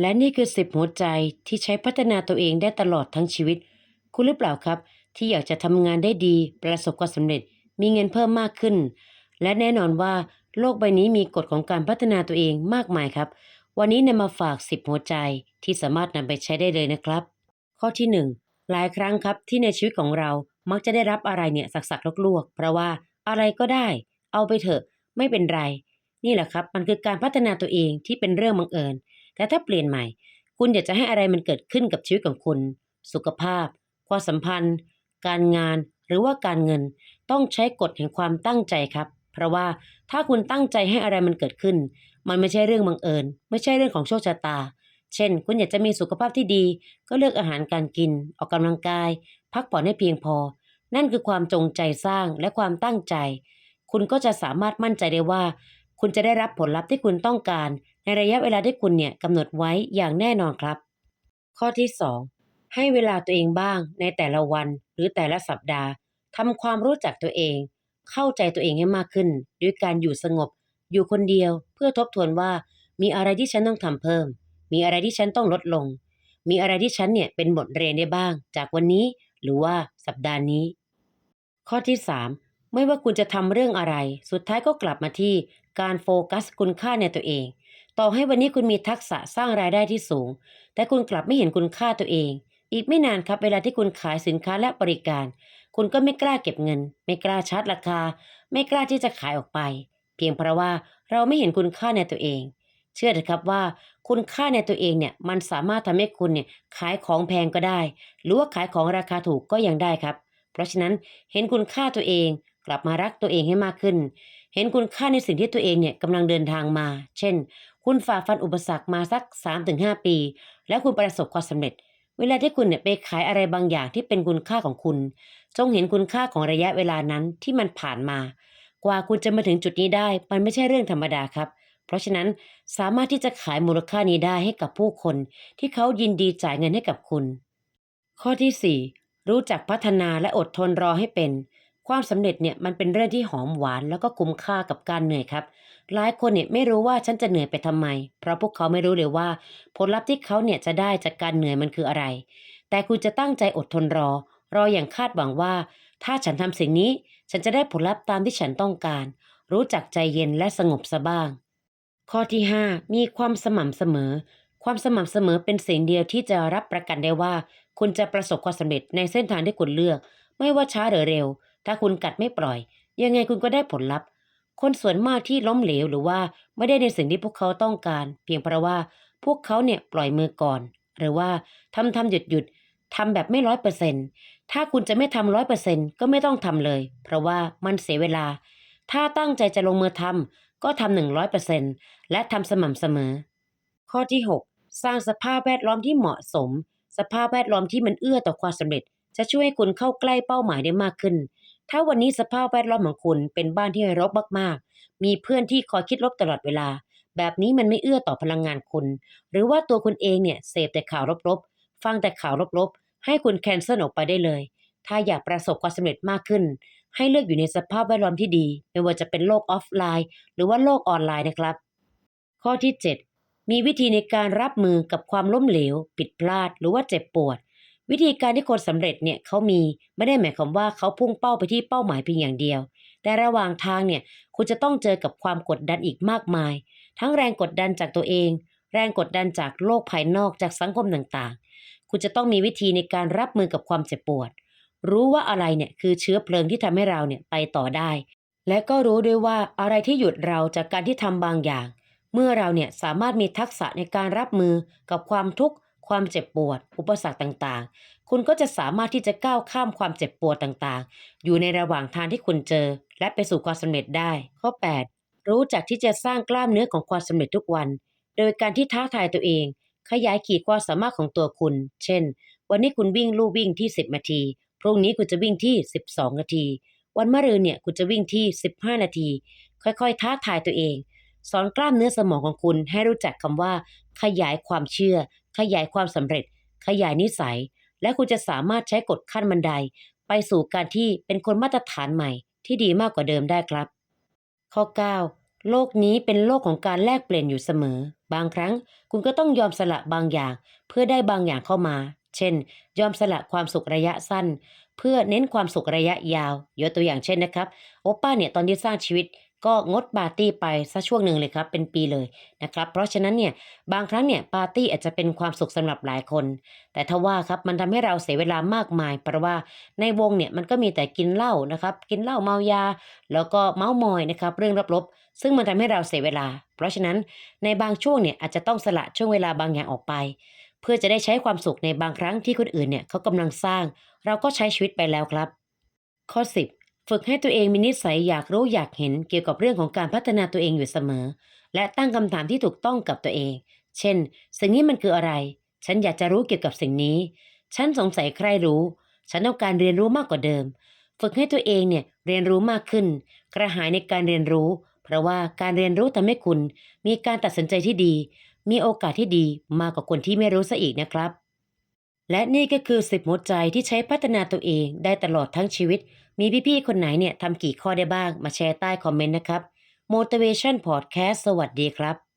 และนี่คือสิบหัวใจที่ใช้พัฒนาตัวเองได้ตลอดทั้งชีวิต คุณหรือเปล่าครับ ที่อยากจะทำงานได้ดี ประสบความสำเร็จ มีเงินเพิ่มมากขึ้น และแน่นอนว่าโลกใบนี้มีกฎของการพัฒนาตัวเองมากมายครับ วันนี้นำมาฝาก 10 หัวใจที่สามารถนำไปใช้ได้เลยนะครับ ข้อที่ 1 หลายครั้งครับที่ในชีวิตของเรามักจะได้รับอะไรเนี่ยสักๆลวกๆ เพราะว่าอะไรก็ได้ เอาไปเถอะไม่เป็นไร นี่แหละครับ มันคือการพัฒนาตัวเองที่เป็นเรื่องบังเอิญ แต่ถ้าเปลี่ยนใหม่ คุณอยากจะให้อะไรมันเกิดขึ้นกับชีวิตของคุณ สุขภาพ ความสัมพันธ์ การงาน หรือว่าการเงิน ต้องใช้กฎแห่งความตั้งใจครับ เพราะว่าถ้าคุณตั้งใจให้อะไรมันเกิดขึ้น มันไม่ใช่เรื่องบังเอิญ ไม่ใช่เรื่องของโชคชะตา เช่น คุณอยากจะมีสุขภาพที่ดี ก็เลือกอาหารการกิน ออกกำลังกาย พักผ่อนให้เพียงพอ นั่นคือความจงใจสร้างและความตั้งใจ คุณก็จะสามารถมั่นใจได้ว่า คุณจะได้รับผลลัพธ์ที่คุณต้องการ ในระยะเวลาที่คุณเนี่ยกำหนดไว้อย่างแน่นอนครับ ข้อที่ 2 ให้เวลาตัวเองบ้างในแต่ละวันหรือแต่ละสัปดาห์ทำความรู้จักตัวเอง เข้าใจตัวเองให้มากขึ้น ด้วยการอยู่สงบ อยู่คนเดียวเพื่อทบทวนว่า มีอะไรที่ฉันต้องทำเพิ่ม มีอะไรที่ฉันต้องลดลง มีอะไรที่ฉันเนี่ยเป็นบทเรียนได้บ้าง จากวันนี้หรือว่าสัปดาห์นี้ ข้อที่ 3 ไม่ว่าคุณจะทำเรื่องอะไร สุดท้ายก็กลับมาที่การโฟกัสคุณค่าในตัวเอง ต่อให้วันนี้คุณมีทักษะสร้างรายได้ที่สูง แต่คุณกลับไม่เห็นคุณค่าตัวเอง อีกไม่นานครับเวลาที่คุณขายสินค้าและบริการ คุณก็ไม่กล้าเก็บเงิน ไม่กล้าชาร์จราคา ไม่กล้าที่จะขายออกไป เพียงเพราะว่าเราไม่เห็นคุณค่าในตัวเอง เชื่อเถอะครับว่าคุณค่าในตัวเองเนี่ยมันสามารถทำให้คุณเนี่ยขายของแพงก็ได้ หรือว่าขายของราคาถูกก็ยังได้ครับ เพราะฉะนั้นเห็นคุณค่าตัวเอง กลับมารักตัวเองให้มากขึ้น เห็นคุณค่าในสิ่งที่ตัวเองเนี่ยกำลังเดินทางมา เช่น คุณฝ่าฟันอุปสรรคมาสัก 3-5 ปี แล้วคุณประสบความสำเร็จ เวลาที่คุณเนี่ยไปขายอะไรบางอย่างที่เป็นคุณค่าของคุณ จงเห็นคุณค่าของระยะเวลานั้นที่มันผ่านมา กว่าคุณจะมาถึงจุดนี้ได้ มันไม่ใช่เรื่องธรรมดาครับ เพราะฉะนั้นสามารถที่จะขายมูลค่านี้ได้ให้กับผู้คน ที่เขายินดีจ่ายเงินให้กับคุณ ข้อที่ 4 รู้จักพัฒนาและอดทนรอให้เป็น ความสำเร็จเนี่ยมันเป็นเรื่องที่หอมหวานแล้วก็คุ้มค่ากับการเหนื่อยครับ หลายคนเนี่ยไม่รู้ว่าฉันจะเหนื่อยไปทำไม เพราะพวกเขาไม่รู้เลยว่า ผลลัพธ์ที่เขาเนี่ยจะได้จากการเหนื่อยมันคืออะไร แต่คุณจะตั้งใจอดทนรอ รออย่างคาดหวังว่า ถ้าฉันทำสิ่งนี้ ฉันจะได้ผลลัพธ์ตามที่ฉันต้องการ รู้จักใจเย็นและสงบซะบ้าง ข้อที่ 5 มีความสม่ำเสมอ ความสม่ำเสมอเป็นสิ่งเดียวที่จะรับประกันได้ว่า คุณจะประสบความสำเร็จในเส้นทางที่คุณเลือก ไม่ว่าช้าหรือเร็ว ถ้าคุณกัดไม่ปล่อย ยังไงคุณก็ได้ผลลัพธ์ คนส่วนมากที่ล้มเหลวหรือว่าไม่ได้ในสิ่งที่พวกเขาต้องการ เพียงเพราะว่าพวกเขาเนี่ยปล่อยมือก่อน หรือว่าทำทำหยุดหยุดทำแบบไม่ร้อยเปอร์เซ็นต์ถ้าคุณจะไม่ทำร้อยเปอร์เซ็นต์ก็ไม่ต้องทำเลย เพราะว่ามันเสียเวลา ถ้าตั้งใจจะลงมือทำก็ทำหนึ่งร้อยเปอร์เซ็นต์และทำสม่ำเสมอ ข้อที่6สร้างสภาพแวดล้อมที่เหมาะสม สภาพแวดล้อมที่มันเอื้อต่อความสำเร็จ จะช่วยให้คุณเข้าใกล้เป้าหมายได้มากขึ้น ถ้าวันนี้สภาพแวดล้อมของคุณเป็นบ้านที่รกมากๆ มีเพื่อนที่คอยคิดลบตลอดเวลา แบบนี้มันไม่เอื้อต่อพลังงานคุณ หรือว่าตัวคุณเองเนี่ยเสพแต่ข่าวลบๆ ฟังแต่ข่าวลบๆ ให้คุณแคนเซิลออกไปได้เลย ถ้าอยากประสบความสำเร็จมากขึ้น ให้เลือกอยู่ในสภาพแวดล้อมที่ดี ไม่ว่าจะเป็นโลกออฟไลน์ หรือว่าโลกออนไลน์นะครับ ข้อที่ 7 มีวิธีในการรับมือกับความล้มเหลว ผิดพลาด หรือว่าเจ็บปวด วิธีการที่คนสำเร็จเนี่ยเขามีไม่ได้หมายความว่าเขาพุ่งเป้าไปที่เป้าหมายเพียงอย่างเดียว แต่ระหว่างทางเนี่ยคุณจะต้องเจอกับความกดดันอีกมากมาย ทั้งแรงกดดันจากตัวเอง แรงกดดันจากโลกภายนอกจากสังคมต่างๆ คุณจะต้องมีวิธีในการรับมือกับความเจ็บปวด รู้ว่าอะไรเนี่ยคือเชื้อเพลิงที่ทำให้เราเนี่ยไปต่อได้ และก็รู้ด้วยว่าอะไรที่หยุดเราจากการที่ทำบางอย่าง เมื่อเราเนี่ยสามารถมีทักษะในการรับมือกับความทุกข์ ความเจ็บปวด อุปสรรคต่างๆ คุณก็จะสามารถที่จะก้าวข้ามความเจ็บปวดต่างๆ อยู่ในระหว่างทางที่คุณเจอ และไปสู่ความสำเร็จได้ ข้อ 8 รู้จักที่จะสร้างกล้ามเนื้อของความสำเร็จทุกวัน โดยการที่ท้าทายตัวเอง ขยายขีดความสามารถของตัวคุณ เช่น วันนี้คุณวิ่งลู่วิ่งที่ 10 นาที พรุ่งนี้คุณจะวิ่งที่ 12 นาที วันมะรืนเนี่ยคุณจะวิ่งที่ 15 นาที ค่อยๆ ท้าทายตัวเองสอนกล้ามเนื้อสมองของคุณให้รู้จักคำว่า ขยายความเชื่อ ขยายความสำเร็จ ขยายนิสัย และคุณจะสามารถใช้กฎขั้นบันได ไปสู่การที่เป็นคนมาตรฐานใหม่ ที่ดีมากกว่าเดิมได้ครับ ข้อ 9 โลกนี้เป็นโลกของการแลกเปลี่ยนอยู่เสมอ บางครั้งคุณก็ต้องยอมสละบางอย่าง เพื่อได้บางอย่างเข้ามา เช่น ยอมสละความสุขระยะสั้น เพื่อเน้นความสุขระยะยาวยกตัวอย่างเช่นนะครับ โอป้าเนี่ยตอนที่สร้างชีวิต ก็งดปาร์ตี้ไปสักช่วงหนึ่งเลยครับ เป็นปีเลยนะครับ เพราะฉะนั้นเนี่ยบางครั้งเนี่ยปาร์ตี้อาจจะเป็นความสุขสำหรับหลายคน แต่ถ้าว่าครับมันทำให้เราเสียเวลามากมาย เพราะว่าในวงเนี่ยมันก็มีแต่กินเหล้านะครับกินเหล้าเมายา แล้วก็เมามอยนะครับเรื่องลบๆซึ่งมันทำให้เราเสียเวลา เพราะฉะนั้นในบางช่วงเนี่ยอาจจะต้องสละช่วงเวลาบางอย่างออกไป เพื่อจะได้ใช้ความสุขในบางครั้งที่คนอื่นเนี่ยเขากำลังสร้าง เราก็ใช้ชีวิตไปแล้วครับ ข้อ 10 ฝึกให้ตัวเองมีนิสัยอยากรู้อยากเห็นเกี่ยวกับเรื่องของการพัฒนาตัวเองอยู่เสมอ และตั้งคำถามที่ถูกต้องกับตัวเอง เช่น สิ่งนี้มันคืออะไร ฉันอยากจะรู้เกี่ยวกับสิ่งนี้ ฉันสงสัยใครรู้ ฉันต้องการเรียนรู้มากกว่าเดิม ฝึกให้ตัวเองเนี่ยเรียนรู้มากขึ้น กระหายในการเรียนรู้ เพราะว่าการเรียนรู้ทำให้คุณ มีการตัดสินใจที่ดี มีโอกาสที่ดีมากกว่าคนที่ไม่รู้ซะอีกนะครับ และนี่ก็คือ10หัวใจที่ใช้พัฒนาตัวเองได้ตลอดทั้งชีวิต มีพี่ๆ คนไหนเนี่ยทำกี่ข้อได้บ้างมาแชร์ใต้คอมเมนต์นะครับ Motivation Podcast สวัสดีครับ